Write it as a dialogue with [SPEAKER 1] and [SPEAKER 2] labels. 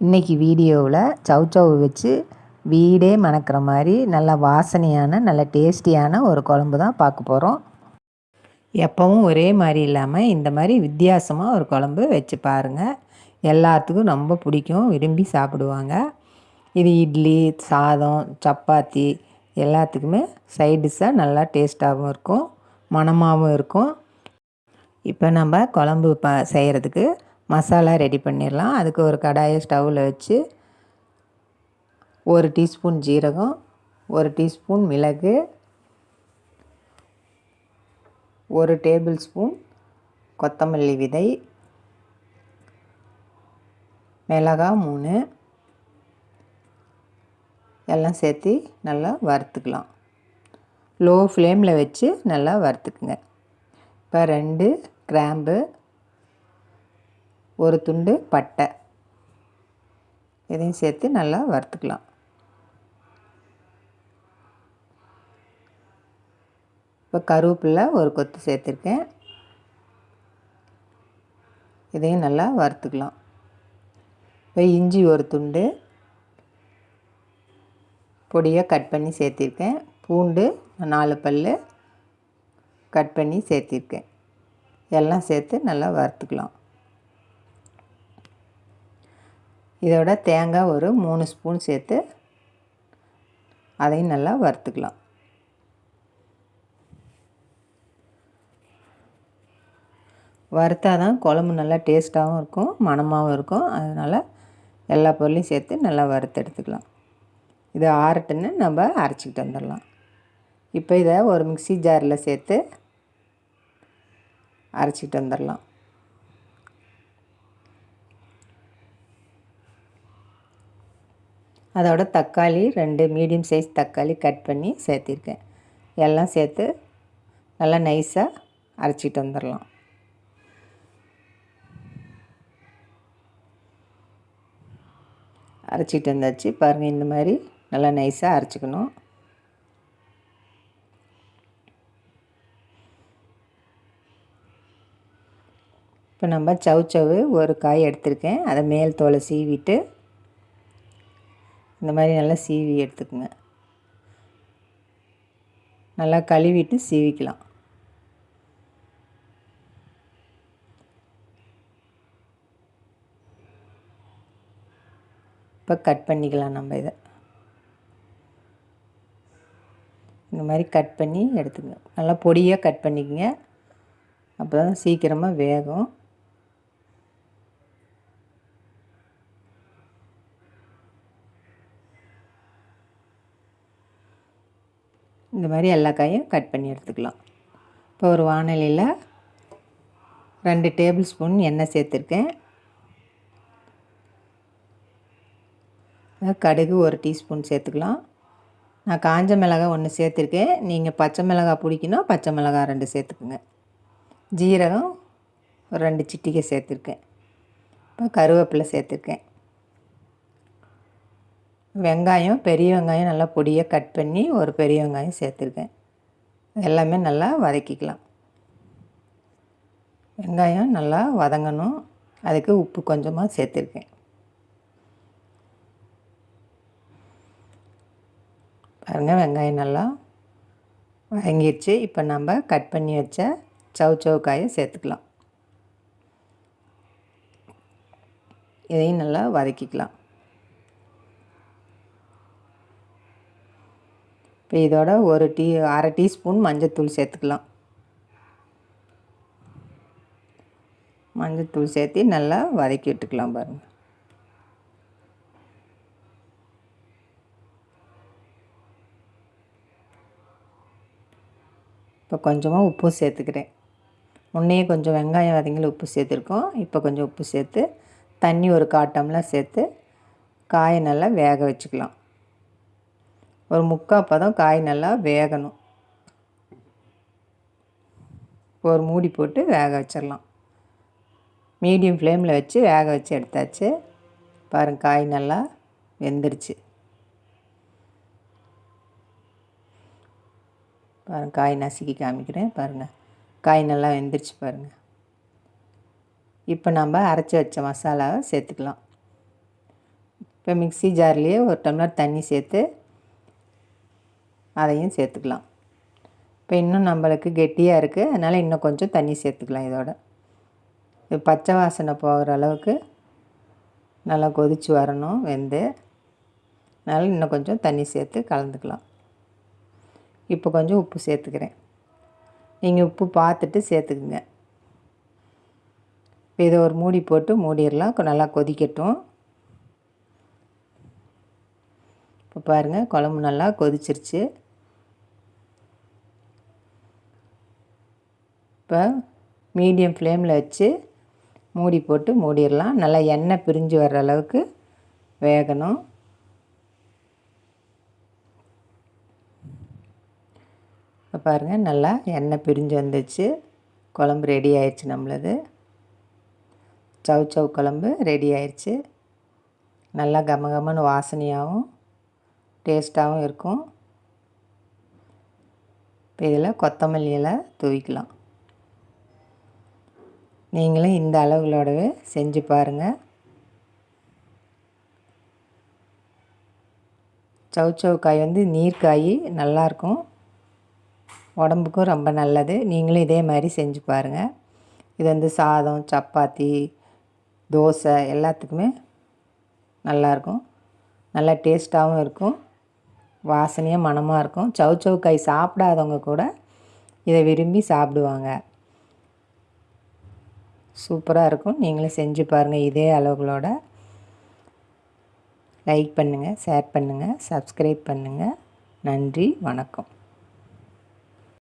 [SPEAKER 1] இன்றைக்கி வீடியோவில் சவுச்சவு வச்சு வீடே மணக்கிற மாதிரி நல்ல வாசனையான நல்ல டேஸ்டியான ஒரு குழம்பு தான் பார்க்க போகிறோம் எப்பவும் ஒரே மாதிரி இல்லாமல் இந்த மாதிரி வித்தியாசமாக ஒரு குழம்பு வச்சு பாருங்கள் எல்லாத்துக்கும் ரொம்ப பிடிக்கும் விரும்பி சாப்பிடுவாங்க. இது இட்லி சாதம் சப்பாத்தி எல்லாத்துக்குமே சைடிஷாக நல்லா டேஸ்ட்டாகவும் இருக்கும் மணமாகவும் இருக்கும். இப்போ நம்ம குழம்பு ப செய்கிறதுக்கு மசாலா ரெடி பண்ணிடலாம். அதுக்கு ஒரு கடாயை ஸ்டவ்வில் வச்சு ஒரு டீஸ்பூன் ஜீரகம் ஒரு டீஸ்பூன் மிளகு ஒரு டேபிள் ஸ்பூன் கொத்தமல்லி விதை மிளகா மூணு எல்லாம் சேர்த்து நல்லா வறுத்துக்கலாம். லோ ஃப்ளேமில் வச்சு நல்லா வறுத்துக்குங்க. இப்போ ரெண்டு கிராம்பு ஒரு துண்டு பட்டை. இதையும் சேர்த்து நல்லா வறுத்துக்கலாம். இப்போ கருவேப்பில்லை ஒரு கொத்து சேர்த்துருக்கேன். இதையும் நல்லா வறுத்துக்கலாம். இப்போ இஞ்சி ஒரு துண்டு. பொடியாக கட் பண்ணி சேர்த்திருக்கேன். பூண்டு நாலு பல் கட் பண்ணி சேர்த்திருக்கேன். எல்லாம் சேர்த்து நல்லா வறுத்துக்கலாம். இதோட தேங்காய் ஒரு மூணு ஸ்பூன் சேர்த்து அதையும் நல்லா வறுத்துக்கலாம். வறுத்தா தான் குழம்பு நல்லா டேஸ்ட்டாகவும் இருக்கும் மணமாகவும் இருக்கும். அதனால் எல்லா பொருளையும் சேர்த்து நல்லா வறுத்து எடுத்துக்கலாம். இது ஆறட்டுன்னு நம்ம அரைச்சிக்கிட்டு வந்துடலாம். இப்போ இதை ஒரு மிக்சி ஜாரில் சேர்த்து அரைச்சிக்கிட்டு வந்துடலாம். அதோட தக்காளி ரெண்டு மீடியம் சைஸ் தக்காளி கட் பண்ணி சேர்த்திருக்கேன். எல்லாம் சேர்த்து நல்லா நைஸாக அரைச்சிட்டு வந்துடலாம் அரைச்சிட்டு வந்தாச்சு. பாருங்கள் இந்த மாதிரி நல்லா நைஸாக அரைச்சிக்கணும். இப்போ நம்ம சவு ஒரு காய் எடுத்திருக்கேன். அதை மேல் தோலை சீவிட்டு இந்த மாதிரி நல்லா சீவி எடுத்துக்கோங்க. நல்லா கழுவிட்டு சீவிக்கலாம். இப்போ கட் பண்ணிக்கலாம் நம்ம இதை. இந்த மாதிரி கட் பண்ணி எடுத்துக்கோங்க நல்லா பொடியாக கட் பண்ணிக்கோங்க. அப்போ தான் சீக்கிரமாக வேகும். இந்த மாதிரி எல்லா காயும் கட் பண்ணி எடுத்துக்கலாம். இப்போ ஒரு வானலியில் ரெண்டு டேபிள் ஸ்பூன் எண்ணெய் சேர்த்துருக்கேன். கடுகு ஒரு டீஸ்பூன் சேர்த்துக்கலாம். நான் காஞ்ச மிளகாய் ஒன்று சேர்த்துருக்கேன். நீங்கள் பச்சை மிளகாய் பிடிக்கணும் பச்சை மிளகாய் ரெண்டு சேர்த்துக்குங்க. ஜீரகம் ஒரு ரெண்டு சிட்டிகை சேர்த்துருக்கேன். இப்போ கருவேப்பிலை சேர்த்துருக்கேன். வெங்காயம் பெரிய வெங்காயம் நல்லா பொடியாக கட் பண்ணி ஒரு பெரிய வெங்காயம் சேர்த்துருக்கேன். எல்லாமே நல்லா வதக்கிக்கலாம். வெங்காயம் நல்லா வதங்கணும். அதுக்கு உப்பு கொஞ்சமாக சேர்த்துருக்கேன். பாருங்கள் வெங்காயம் நல்லா வதங்கிடுச்சு இப்போ நம்ம கட் பண்ணி வச்ச சவு சவுக்காயை சேர்த்துக்கலாம். இதையும் நல்லா வதக்கிக்கலாம். இப்போ இதோட ஒரு டீ அரை டீஸ்பூன் மஞ்சத்தூள் சேர்த்துக்கலாம். மஞ்சத்தூள் சேர்த்து நல்லா வதக்கி விட்டுக்கலாம் பாருங்கள் இப்போ கொஞ்சமாக உப்பு சேர்த்துக்கிறேன். முன்னையே கொஞ்சம் வெங்காயம் வதங்கில உப்பு சேர்த்துருக்கோம். இப்போ கொஞ்சம் உப்பு சேர்த்து தண்ணி ஒரு காட்டம்லாம் சேர்த்து காயை நல்லா வேக வச்சுக்கலாம். ஒரு முக்கால் பதம் காய் நல்லா வேகணும். ஒரு மூடி போட்டு வேக வச்சிடலாம். மீடியம் ஃப்ளேமில் வச்சு வேக வச்சு எடுத்தாச்சு. பாருங்கள் காய் நல்லா வெந்துருச்சு. பாருங்கள் காய் நசுக்கி காமிக்கிறேன். பாருங்கள் காய் நல்லா வெந்துருச்சு பாருங்கள் இப்போ நம்ம அரைச்சி வச்ச மசாலாவை சேர்த்துக்கலாம். இப்போ மிக்சி ஜார்லேயே ஒரு டம்ளர் தண்ணி சேர்த்து அதையும் சேர்த்துக்கலாம். இப்போ இன்னும் நம்மளுக்கு கெட்டியாக இருக்குது அதனால் இன்னும் கொஞ்சம் தண்ணி சேர்த்துக்கலாம் இதோட. இது பச்சை வாசனை போகிற அளவுக்கு நல்லா கொதித்து வரணும் வெந்து. அதனால் இன்னும் கொஞ்சம் தண்ணி சேர்த்து கலந்துக்கலாம். இப்போ கொஞ்சம் உப்பு சேர்த்துக்கிறேன். நீங்கள் உப்பு பார்த்துட்டு சேர்த்துக்குங்க. இப்போ இதை ஒரு மூடி போட்டு மூடிடலாம். நல்லா கொதிக்கட்டும். இப்போ பாருங்கள் குழம்பு நல்லா கொதிச்சிருச்சு. இப்போ மீடியம் ஃப்ளேமில் வச்சு மூடி போட்டு மூடிடலாம். நல்லா எண்ணெய் பிரிஞ்சு வர்ற அளவுக்கு வேகணும். இப்போ பாருங்கள் நல்லா எண்ணெய் பிரிஞ்சு வந்துச்சு. குழம்பு ரெடி ஆயிடுச்சு நம்மளது. சவு சவு குழம்பு ரெடி ஆயிடுச்சு. நல்லா கம கமன்னு வாசனையாகவும் டேஸ்ட்டாகவும் இருக்கும். இப்போ இதில் கொத்தமல்லி எல்லாம் தூவிக்கலாம். நீங்களும் இந்த அளவுகளோடவே செஞ்சு பாருங்கள் சவுச்சவு காய் வந்து நீர்க்காய் நல்லாயிருக்கும் உடம்புக்கும் ரொம்ப நல்லது. நீங்களும் இதே மாதிரி செஞ்சு பாருங்கள் இது வந்து சாதம் சப்பாத்தி தோசை எல்லாத்துக்குமே நல்லாயிருக்கும் நல்லா டேஸ்ட்டாகவும் இருக்கும். வாசனையாக மனமாக இருக்கும். சவுச்சவு காய் சாப்பிடாதவங்க கூட இதை விரும்பி சாப்பிடுவாங்க. சூப்பராக இருக்கும். நீங்களும் செஞ்சு பாருங்கள் இதே அளவுகளோட. லைக் பண்ணுங்கள் ஷேர் பண்ணுங்கள் சப்ஸ்கிரைப் பண்ணுங்கள் நன்றி வணக்கம்.